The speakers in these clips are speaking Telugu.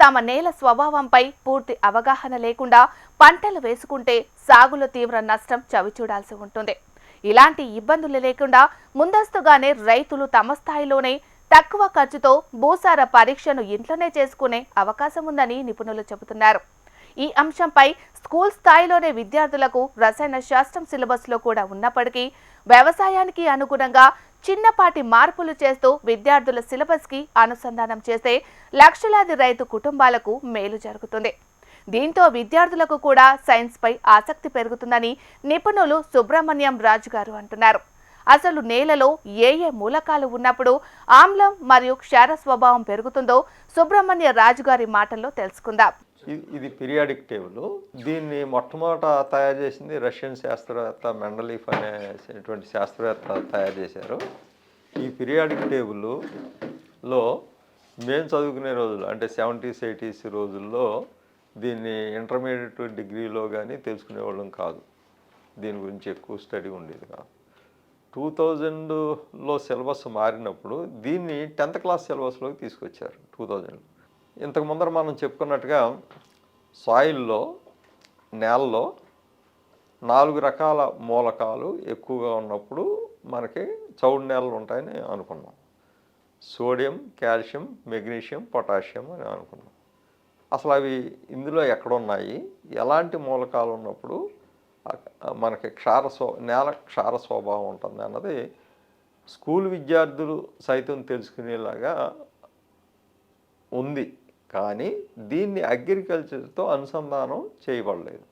తమ నేల స్వభావంపై పూర్తి అవగాహన లేకుండా పంటలు వేసుకుంటే సాగులో తీవ్ర నష్టం చవిచూడాల్సి ఉంటుంది. ఇలాంటి ఇబ్బందులు లేకుండా ముందస్తుగానే రైతులు తమ స్థాయిలోనే తక్కువ ఖర్చుతో భూసార పరీక్షను ఇంట్లోనే చేసుకునే అవకాశం ఉందని నిపుణులు చెబుతున్నారు. ఈ అంశంపై స్కూల్ స్థాయిలోనే విద్యార్థులకు రసాయన శాస్త్రం సిలబస్లో కూడా ఉన్నప్పటికీ వ్యవసాయానికి అనుగుణంగా చిన్నపాటి మార్పులు చేస్తూ విద్యార్థుల సిలబస్కి అనుసంధానం చేస్తే లక్షలాది రైతు కుటుంబాలకు మేలు జరుగుతుంది. దీంతో విద్యార్థులకు కూడా సైన్స్పై ఆసక్తి పెరుగుతుందని నిపుణులు సుబ్రహ్మణ్యం రాజు గారు అంటున్నారు. అసలు నేలలో ఏ ఏ మూలకాలు ఉన్నప్పుడు ఆమ్లం మరియు క్షార స్వభావం పెరుగుతుందో సుబ్రహ్మణ్య రాజు గారి మాటల్లో తెలుసుకుందాం. ఇది పీరియాడిక్ టేబుల్. దీన్ని మొట్టమొదట తయారు చేసింది రష్యన్ శాస్త్రవేత్త మెండలీఫ్ అనేటువంటి శాస్త్రవేత్త తయారు చేశారు. ఈ పీరియాడిక్ టేబుల్లో మేము చదువుకునే రోజులు అంటే సెవెంటీస్ ఎయిటీస్ రోజుల్లో దీన్ని ఇంటర్మీడియట్ డిగ్రీలో కానీ తెలుసుకునేవాళ్ళం కాదు. దీని గురించి ఎక్కువ స్టడీ ఉండేది కాదు. టూ థౌజండ్లో సిలబస్ మారినప్పుడు దీన్ని టెన్త్ క్లాస్ సిలబస్లోకి తీసుకొచ్చారు టూ థౌజండ్లో. ఇంతకు ముందర మనం చెప్పుకున్నట్టుగా సాయిల్లో నేలలో నాలుగు రకాల మూలకాలు ఎక్కువగా ఉన్నప్పుడు మనకి చౌడు నేలలు ఉంటాయని అనుకున్నాం. సోడియం కాల్షియం మెగ్నీషియం పొటాషియం అని అనుకున్నాం. అసలు అవి ఇందులో ఎక్కడున్నాయి? ఎలాంటి మూలకాలు ఉన్నప్పుడు మనకి క్షార స్వ నేల క్షార స్వభావం ఉంటుంది అన్నది స్కూల్ విద్యార్థులు సైతం తెలుసుకునేలాగా ఉంది. కానీ దీన్ని అగ్రికల్చర్తో అనుసంధానం చేయబడలేదు.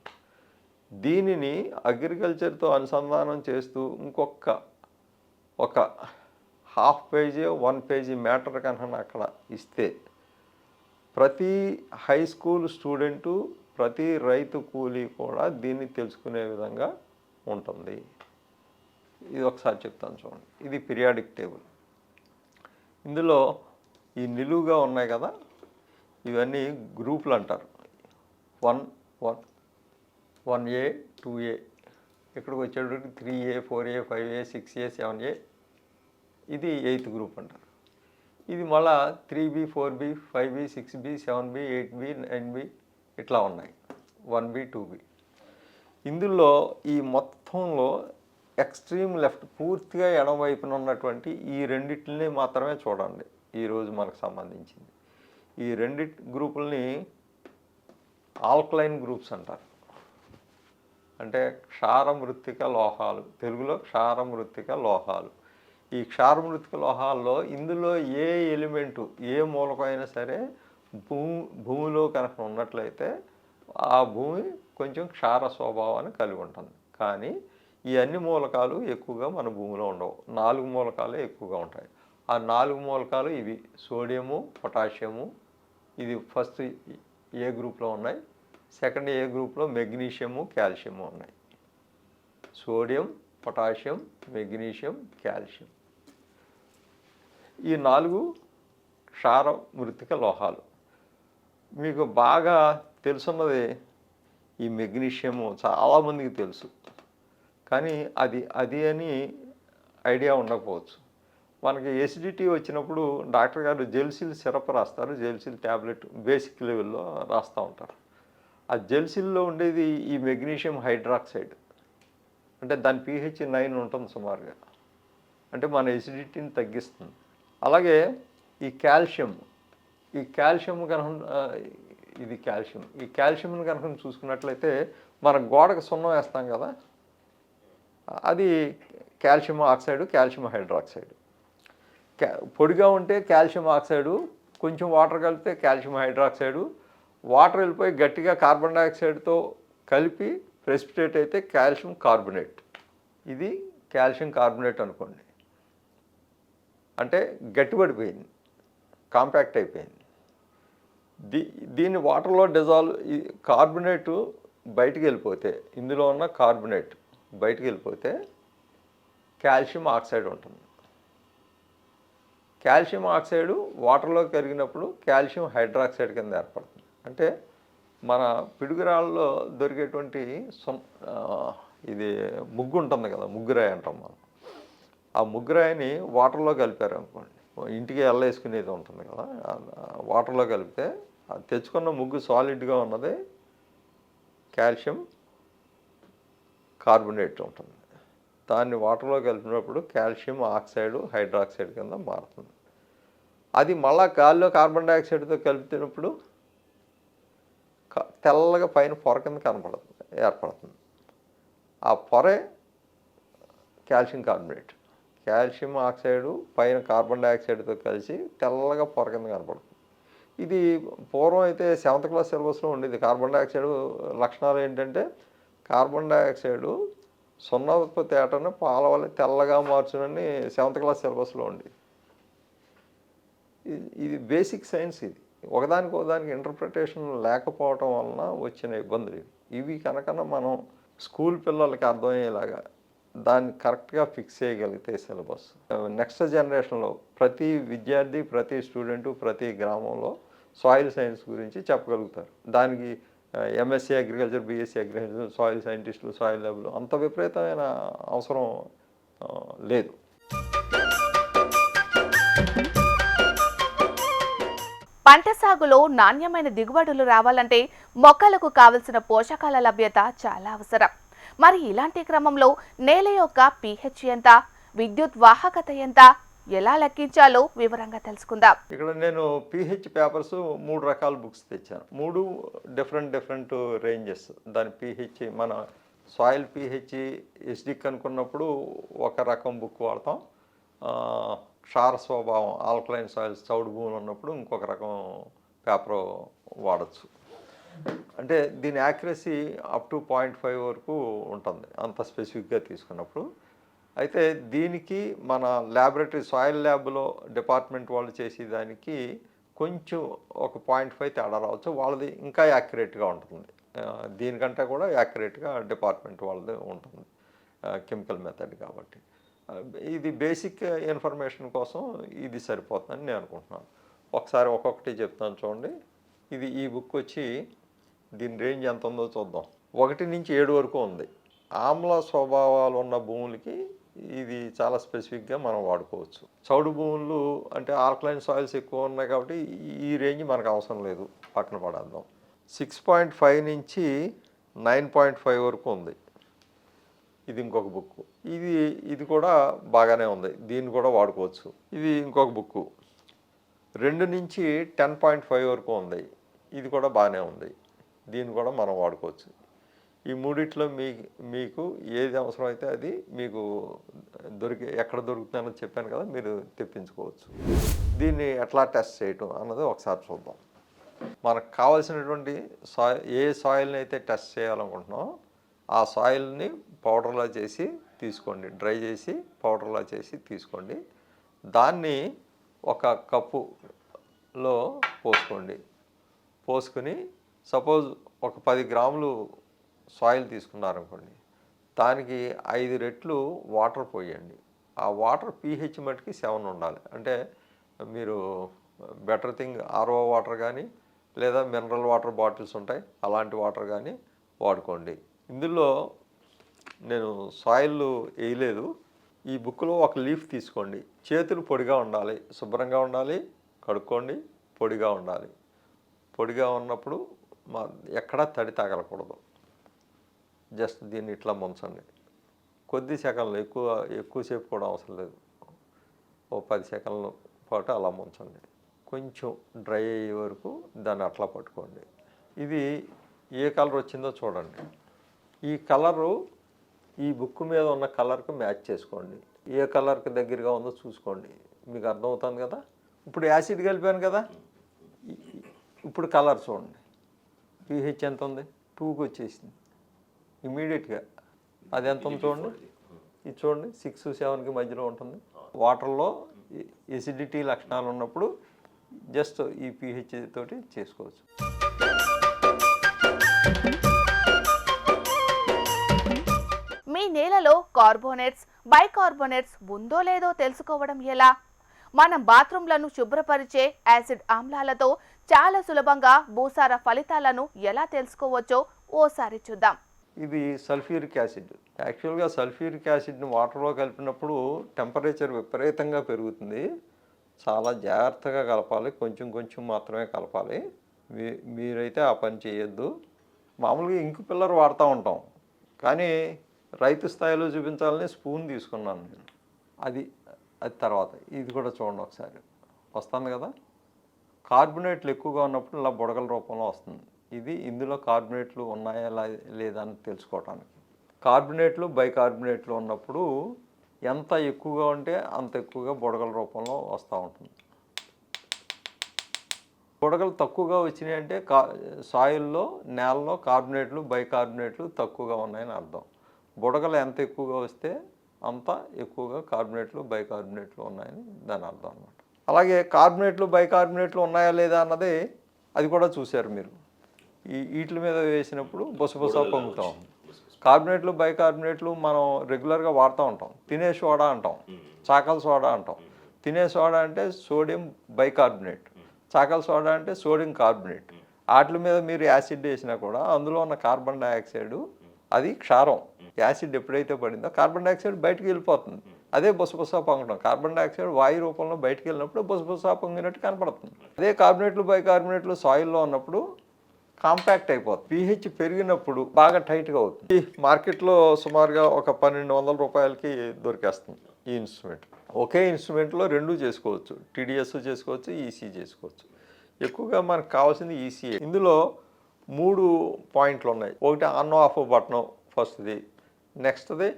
దీనిని అగ్రికల్చర్తో అనుసంధానం చేస్తూ ఇంకొక ఒక half page one page matter కన్నా అక్కడ ఇస్తే ప్రతి హై స్కూల్ స్టూడెంటు ప్రతి రైతు కూలీ కూడా దీన్ని తెలుసుకునే విధంగా ఉంటుంది. ఇది ఒకసారి చెప్తాను చూడండి. ఇది పిరియాడిక్ టేబుల్. ఇందులో ఈ నిలువుగా ఉన్నాయి కదా? ఇవన్నీ గ్రూపులు అంటారు. One one one A two A. ఇక్కడికి వచ్చేటప్పటికి three A four A five A six A seven A. ఇది ఎయిత్ గ్రూప్ అంటారు. ఇది మళ్ళా three B four B five B six B seven B eight B nine B ఇట్లా ఉన్నాయి. One B two B. ఇందులో ఈ మొత్తంలో ఎక్స్ట్రీమ్ లెఫ్ట్ పూర్తిగా ఎడమవైపున ఉన్నటువంటి ఈ రెండిటిని మాత్రమే చూడండి. ఈరోజు మనకు సంబంధించింది. ఈ రెండి గ్రూపుల్ని ఆల్కలైన్ గ్రూప్స్ అంటారు. అంటే క్షారమృత్తిక లోహాలు తెలుగులో క్షారమృత్తిక లోహాలు. ఈ క్షారమృత్తిక లోహాల్లో ఇందులో ఏ ఎలిమెంటు ఏ మూలకమైనా సరే భూమి భూమిలో కనుక ఉన్నట్లయితే ఆ భూమి కొంచెం క్షార స్వభావాన్ని కలిగి ఉంటుంది. కానీ ఈ అన్ని మూలకాలు ఎక్కువగా మన భూమిలో ఉండవు. నాలుగు మూలకాలే ఎక్కువగా ఉంటాయి. ఆ నాలుగు మూలకాలు ఇవి. సోడియము పొటాషియము ఇది ఫస్ట్ ఏ గ్రూప్లో ఉన్నాయి? సెకండ్ ఏ గ్రూప్లో మెగ్నీషియము కాల్షియము ఉన్నాయి. Sodium potassium magnesium calcium. ఈ నాలుగు క్షార మృతిక లోహాలు. మీకు బాగా తెలుసున్నది ఈ మెగ్నీషియము చాలామందికి తెలుసు. కానీ అది అది అని ఐడియా ఉండకపోవచ్చు. మనకి ఎసిడిటీ వచ్చినప్పుడు డాక్టర్ గారు జెల్సిల్ సిరప్ రాస్తారు. జెల్సిల్ ట్యాబ్లెట్ బేసిక్ లెవెల్లో రాస్తూ ఉంటారు. ఆ జెల్సిల్లో ఉండేది ఈ మెగ్నీషియం హైడ్రాక్సైడ్ అంటే దాని పిహెచ్ నైన్ ఉంటుంది సుమారుగా. అంటే మన ఎసిడిటీని తగ్గిస్తుంది. అలాగే ఈ కాల్షియం ఈ కాల్షియం కనుక ఇది కాల్షియం ఈ కాల్షియంని కనుక చూసుకున్నట్లయితే మన గోడకు సున్నం వేస్తాం కదా. అది కాల్షియం ఆక్సైడ్ కాల్షియం హైడ్రాక్సైడ్ పొడిగా ఉంటే కాల్షియం ఆక్సైడు కొంచెం వాటర్ కలిపితే కాల్షియం హైడ్రాక్సైడు వాటర్ వెళ్ళిపోయి గట్టిగా కార్బన్ డైఆక్సైడ్తో కలిపి ప్రెసిపిటేట్ అయితే కాల్షియం కార్బోనేట్. ఇది కాల్షియం కార్బోనేట్ అనుకోండి. అంటే గట్టిపడిపోయింది కాంపాక్ట్ అయిపోయింది. దీ దీన్ని వాటర్లో డిజాల్వ్ ఈ బయటికి వెళ్ళిపోతే ఇందులో ఉన్న కార్బొనేట్ బయటికి వెళ్ళిపోతే కాల్షియం ఆక్సైడ్ ఉంటుంది. కాల్షియం ఆక్సైడ్ వాటర్లో కరిగినప్పుడు కాల్షియం హైడ్రాక్సైడ్ కింద ఏర్పడుతుంది. అంటే మన పిడుగురాళ్ళలో దొరికేటువంటి ఇది ముగ్గు ఉంటుంది కదా ముగ్గురాయి అంటాం మనం. ఆ ముగ్గురాయిని వాటర్లో కలిపారు అనుకోండి. ఇంటికి ఎల్ల వేసుకునేది ఉంటుంది కదా వాటర్లో కలిపితే తెచ్చుకున్న ముగ్గు సాలిడ్గా ఉన్నది కాల్షియం కార్బోనేట్ ఉంటుంది. దాన్ని వాటర్లో కలిపినప్పుడు కాల్షియం ఆక్సైడ్ హైడ్రాక్సైడ్ కింద మారుతుంది. అది మళ్ళా గాలిలో కార్బన్ డైఆక్సైడ్తో కలిపినప్పుడు తెల్లగా పైన పొర కింద కనపడుతుంది ఏర్పడుతుంది. ఆ పొరే కాల్షియం కార్బోనేట్. కాల్షియం ఆక్సైడు పైన కార్బన్ డైఆక్సైడ్తో కలిసి తెల్లగా పొర కింద కనపడుతుంది. ఇది పూర్వం అయితే సెవెంత్ క్లాస్ సిలబస్లో ఉండేది. కార్బన్ డైఆక్సైడ్ లక్షణాలు ఏంటంటే కార్బన్ డైఆక్సైడ్ సున్నా ఉత్పత్తి ఏటను పాల వల్ల తెల్లగా మార్చునని సెవెంత్ క్లాస్ సిలబస్లో ఉంది ఇది- బేసిక్ సైన్స్ ఇది. ఒకదానికి ఒకదానికి ఇంటర్ప్రిటేషన్ లేకపోవటం వలన వచ్చిన ఇబ్బందులు ఇవి. కనుక మనం స్కూల్ పిల్లలకి అర్థమయ్యేలాగా దాన్ని కరెక్ట్గా ఫిక్స్ చేయగలిగితే సిలబస్. నెక్స్ట్ జనరేషన్లో ప్రతి విద్యార్థి ప్రతి స్టూడెంటు ప్రతి గ్రామంలో సాయిల్ సైన్స్ గురించి చెప్పగలుగుతారు. దానికి MSc agriculture BSc agriculture soil సైంటిస్టులు సాయిల్ ల్యాబ్లు అంత విపరీతమైన అవసరం లేదు. పంట సాగులో నాణ్యమైన దిగుబడులు రావాలంటే మొక్కలకు కావలసిన పోషకాల లభ్యత చాలా అవసరం. మరి ఇలాంటి క్రమంలో నేల యొక్క పిహెచ్ ఎంత విద్యుత్ వాహకత ఎంత ఎలా లెక్కించాలో వివరంగా తెలుసుకుందాం. ఇక్కడ నేను పిహెచ్ పేపర్స్ మూడు రకాల బుక్స్ తెచ్చాను. మూడు డిఫరెంట్ డిఫరెంట్ రేంజెస్. దాని పిహెచ్ మన సాయిల్ పిహెచ్ ఎస్డిక్ అనుకున్నప్పుడు ఒక రకం బుక్ వాడతాం. క్షార స్వభావం ఆల్కలైన్ సాయిల్స్ చౌడు భూములు ఉన్నప్పుడు ఇంకొక రకం పేపర్ వాడచ్చు. అంటే దీని accuracy up to point five వరకు ఉంటుంది. అంత స్పెసిఫిక్గా తీసుకున్నప్పుడు అయితే దీనికి మన ల్యాబొరేటరీ సాయిల్ ల్యాబ్లో డిపార్ట్మెంట్ వాళ్ళు చేసేదానికి కొంచెం ఒక పాయింట్ ఫైవ్ తేడా రావచ్చు. వాళ్ళది ఇంకా యాక్యురేట్గా ఉంటుంది. దీనికంటే కూడా యాక్యురేట్గా డిపార్ట్మెంట్ వాళ్ళది ఉంటుంది. కెమికల్ మెథడ్ కాబట్టి. ఇది బేసిక్ ఇన్ఫర్మేషన్ కోసం ఇది సరిపోతుందని నేను అనుకుంటున్నాను. ఒకసారి ఒక్కొక్కటి చెప్తాను చూడండి. ఇది ఈ బుక్ వచ్చి దీని రేంజ్ ఎంత ఉందో చూద్దాం. ఒకటి నుంచి ఏడు వరకు ఉంది. ఆమ్ల స్వభావాలు ఉన్న భూములకి ఇది చాలా స్పెసిఫిక్గా మనం వాడుకోవచ్చు. చౌడు భూములు అంటే ఆల్కలైన్ సాయిల్స్ ఎక్కువ ఉన్నాయి కాబట్టి ఈ- రేంజ్ మనకు అవసరం లేదు పక్కన పడేద్దాం. సిక్స్ పాయింట్ ఫైవ్ నుంచి నైన్ పాయింట్ ఫైవ్ వరకు ఉంది. ఇది ఇంకొక బుక్ ఇది ఇది కూడా బాగానే ఉంది. దీన్ని కూడా వాడుకోవచ్చు. ఇది ఇంకొక బుక్ రెండు నుంచి టెన్ పాయింట్ ఫైవ్ వరకు ఉంది. ఇది కూడా బాగానే ఉంది. దీన్ని కూడా మనం వాడుకోవచ్చు. ఈ మూడిట్లో మీ మీకు ఏది అవసరం అయితే అది మీకు దొరికి ఎక్కడ దొరుకుతుందని చెప్పాను కదా మీరు తెప్పించుకోవచ్చు. దీన్ని ఎట్లా టెస్ట్ చేయటం అన్నది ఒకసారి చూద్దాం. మనకు కావాల్సినటువంటి సాయిల్ ఏ సాయిల్ని అయితే టెస్ట్ చేయాలనుకుంటున్నామో ఆ సాయిల్ని పౌడర్లా చేసి తీసుకోండి. డ్రై చేసి పౌడర్లా చేసి తీసుకోండి. దాన్ని ఒక కప్పులో పోసుకోండి. పోసుకుని సపోజ్ ఒక పది గ్రాములు సాయిల్ తీసుకున్నారనుకోండి దానికి ఐదు రెట్లు వాటర్ పోయండి. ఆ వాటర్ పీహెచ్ మట్టుకి సెవెన్ ఉండాలి. అంటే మీరు బెటర్ థింగ్ ఆర్ఓ వాటర్ కానీ లేదా మినరల్ వాటర్ బాటిల్స్ ఉంటాయి అలాంటి వాటర్ కానీ వాడుకోండి. ఇందులో నేను సాయిల్ వేయలేదు. ఈ బుక్లో ఒక లీఫ్ తీసుకోండి. చేతులు పొడిగా ఉండాలి. శుభ్రంగా ఉండాలి. కడుక్కోండి. పొడిగా ఉండాలి. పొడిగా ఉన్నప్పుడు మా ఎక్కడా తడి తగలకూడదు. జస్ట్ దీన్ని ఇట్లా ముంచండి. కొద్ది సెకండ్లు ఎక్కువ ఎక్కువసేపు కూడా అవసరం లేదు. ఓ పది సెకండ్ల పాటు అలా ముంచండి. కొంచెం డ్రై అయ్యే వరకు దాన్ని అట్లా పట్టుకోండి. ఇది ఏ కలర్ వచ్చిందో చూడండి. ఈ కలరు ఈ బుక్ మీద ఉన్న కలర్కి మ్యాచ్ చేసుకోండి. ఏ కలర్కి దగ్గరగా ఉందో చూసుకోండి. మీకు అర్థమవుతుంది కదా? ఇప్పుడు యాసిడ్ కలిపాను కదా? ఇప్పుడు కలర్ చూడండి. పీహెచ్ ఎంత ఉంది? టూకి వచ్చేసింది. ఇమీడియట్గా. అది ఎంత ఉంది చూడండి. ఇది చూడండి సిక్స్ సెవెన్కి మధ్యలో ఉంటుంది. వాటర్లో ఎసిడిటీ లక్షణాలు ఉన్నప్పుడు జస్ట్ ఈ పీహెచ్ తోటి చేసుకోవచ్చు. మీ నేలలో కార్బోనేట్స్ బైకార్బోనేట్స్ ఉందో లేదో తెలుసుకోవడం ఎలా? మనం బాత్రూంలను శుభ్రపరిచే యాసిడ్ ఆమ్లాలతో చాలా సులభంగా భూసార ఫలితాలను ఎలా తెలుసుకోవచ్చో ఓసారి చూద్దాం. ఇది సల్ఫ్యూరిక్ యాసిడ్. యాక్చువల్గా సల్ఫ్యూరిక్ యాసిడ్ని వాటర్లో కలిపినప్పుడు టెంపరేచర్ విపరీతంగా పెరుగుతుంది. చాలా జాగ్రత్తగా కలపాలి. కొంచెం కొంచెం మాత్రమే కలపాలి. మీ మీరైతే ఆ పని చేయొద్దు. మామూలుగా ఇంకు పిల్లర్ వాడుతూ ఉంటాం. కానీ రైతు స్థాయిలో చూపించాలని స్పూన్ తీసుకున్నాను నేను. అది అది తర్వాత. ఇది కూడా చూడండి ఒకసారి. వస్తుంది కదా? కార్బొనేట్లు ఎక్కువగా ఉన్నప్పుడు ఇలా బుడగల రూపంలో వస్తుంది. ఇది ఇందులో కార్బొనేట్లు ఉన్నాయా లేదా అని తెలుసుకోవటానికి. కార్బొనేట్లు బైకార్బొనేట్లు ఉన్నప్పుడు ఎంత ఎక్కువగా ఉంటే అంత ఎక్కువగా బుడగల రూపంలో వస్తూ ఉంటుంది. బుడగలు తక్కువగా వచ్చినాయి అంటే కా సాయిల్లో నేలలో కార్బొనేట్లు బైకార్బొనేట్లు తక్కువగా ఉన్నాయని అర్థం. బుడగలు ఎంత ఎక్కువగా వస్తే అంత ఎక్కువగా కార్బొనేట్లు బైకార్బొనేట్లు ఉన్నాయని దాని అర్థం అనమాట అలాగే కార్బొనేట్లు బైకార్బొనేట్లు ఉన్నాయా లేదా అన్నది అది కూడా చూశారు మీరు. ఈ వీటి మీద వేసినప్పుడు బొసబొస పొంగుతాం. కార్బొనేట్లు బైకార్బొనేట్లు మనం రెగ్యులర్గా వాడుతూ ఉంటాం. తినే సోడా అంటాం. చాకల సోడా అంటాం. తినే సోడా అంటే సోడియం బైకార్బొనేట్. చాకల సోడా అంటే సోడియం కార్బొనేట్. వాటి మీద మీరు యాసిడ్ వేసినా కూడా అందులో ఉన్న కార్బన్ డైఆక్సైడ్ అది క్షారం. యాసిడ్ ఎప్పుడైతే పడిందో కార్బన్ డైఆక్సైడ్ బయటికి వెళ్ళిపోతుంది. అదే బొసబొస పొంగడం. కార్బన్ డైఆక్సైడ్ వాయు రూపంలో బయటికి వెళ్ళినప్పుడు బొసబొస పొంగినట్టు కనపడుతుంది. అదే కార్బొనేట్లు బైకార్బొనేట్లు సాయిల్లో ఉన్నప్పుడు కాంపాక్ట్ అయిపోతుంది. పీహెచ్ పెరిగినప్పుడు బాగా టైట్గా అవుతుంది. ఈ మార్కెట్లో సుమారుగా ఒక పన్నెండు వందల రూపాయలకి దొరికేస్తుంది ఈ ఇన్స్ట్రుమెంట్. ఒకే ఇన్స్ట్రుమెంట్లో రెండు చేసుకోవచ్చు. టీడీఎస్ చేసుకోవచ్చు ఈసీ చేసుకోవచ్చు. ఎక్కువగా మనకు కావాల్సింది ఈసీఏ ఇందులో మూడు పాయింట్లు ఉన్నాయి. ఒకటి ఆన్ ఆఫ్ బటన్ ఫస్ట్ది నెక్స్ట్ది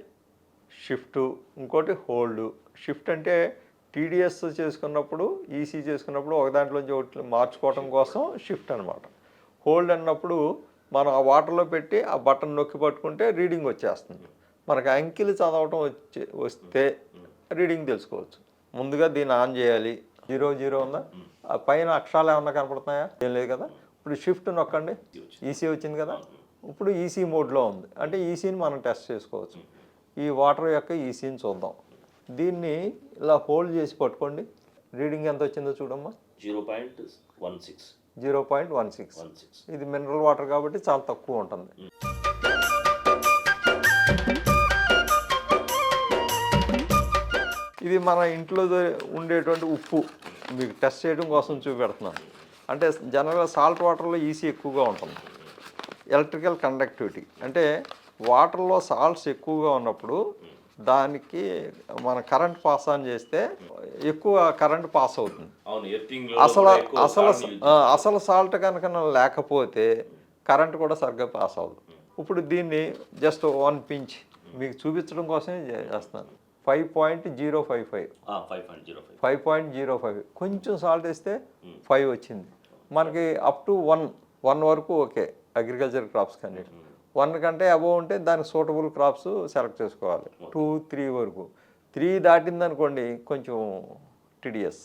షిఫ్ట్ ఇంకోటి హోల్డ్. షిఫ్ట్ అంటే టీడీఎస్ చేసుకున్నప్పుడు ఈసీ చేసుకున్నప్పుడు ఒక దాంట్లోంచి ఒకటి మార్చుకోవడం కోసం షిఫ్ట్ అనమాట హోల్డ్ అన్నప్పుడు మనం ఆ వాటర్లో పెట్టి ఆ బటన్ నొక్కి పట్టుకుంటే రీడింగ్ వచ్చేస్తుంది. మనకు అంకిలు చదవటం వచ్చే వస్తే రీడింగ్ తెలుసుకోవచ్చు. ముందుగా దీన్ని ఆన్ చేయాలి. జీరో జీరో ఉందా? ఆ పైన అక్షరాలు ఏమన్నా కనపడుతున్నాయా? ఏం లేదు కదా? ఇప్పుడు షిఫ్ట్ నొక్కండి. ఈసీ వచ్చింది కదా? ఇప్పుడు ఈసీ మోడ్లో ఉంది. అంటే ఈసీని మనం టెస్ట్ చేసుకోవచ్చు. ఈ వాటర్ యొక్క ఈసీని చూద్దాం. దీన్ని ఇలా హోల్డ్ చేసి పట్టుకోండి. రీడింగ్ ఎంత వచ్చిందో చూడమ్మా. Zero point one six. Zero point one six. ఇది మినరల్ వాటర్ కాబట్టి చాలా తక్కువ ఉంటుంది. ఇది మన ఇంట్లో ఉండేటువంటి ఉప్పు. మీకు టెస్ట్ చేయడం కోసం చూపెడుతున్నాను. అంటే జనరల్గా సాల్ట్ వాటర్లో ఈసీ ఎక్కువగా ఉంటుంది. Electrical conductivity. అంటే వాటర్లో సాల్ట్స్ ఎక్కువగా ఉన్నప్పుడు దానికి మన కరెంట్ పాస్ ఆన్ చేస్తే ఎక్కువ కరెంట్ పాస్ అవుతుంది. అసలు అసలు అసలు సాల్ట్ కనుక లేకపోతే కరెంట్ కూడా సరిగ్గా పాస్ అవ్వదు. ఇప్పుడు దీన్ని జస్ట్ వన్ పించ్ మీకు చూపించడం కోసమే చే- చేస్తున్నాను. Five point zero five five. Five point zero five. Five point zero five. కొంచెం సాల్ట్ వేస్తే ఫైవ్ వచ్చింది. మనకి అప్ టు వన్ వన్ వరకు ఓకే అగ్రికల్చర్ క్రాప్స్ కానీ. వన్ కంటే అబోవ్ ఉంటే దానికి సూటబుల్ క్రాప్స్ సెలెక్ట్ చేసుకోవాలి. టూ త్రీ వరకు. త్రీ దాటిందనుకోండి కొంచెం టీడీఎస్